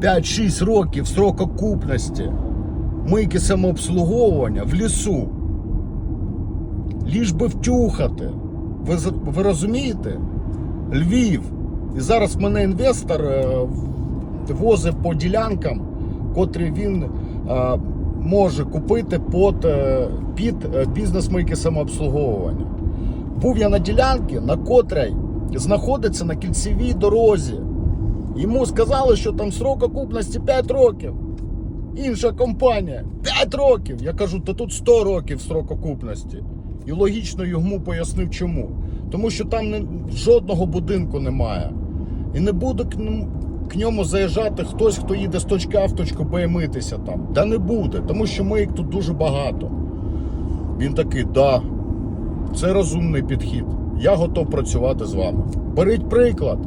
5-6 років срок окупності мийки самообслуговування в лісу. Ліж би втюхати. Ви, ви розумієте? Львів. І зараз мене інвестор е, в- по ділянкам, котрі він е, може купити під е, бізнес мийки самообслуговування. Був я на ділянці, на котрій знаходиться на кільцевій дорозі. Йому сказали, що там срок окупності 5 років. Інша компанія 5 років. Я кажу, то тут 100 років срок окупності. І логічно йому пояснив чому. Тому що там не, жодного будинку немає. І не буде к, к ньому заїжджати хтось, хто їде з точки А в точку Б і митися там. Та не буде, тому що мийк тут дуже багато. Він такий, да, це розумний підхід. Я готов працювати з вами. Беріть приклад.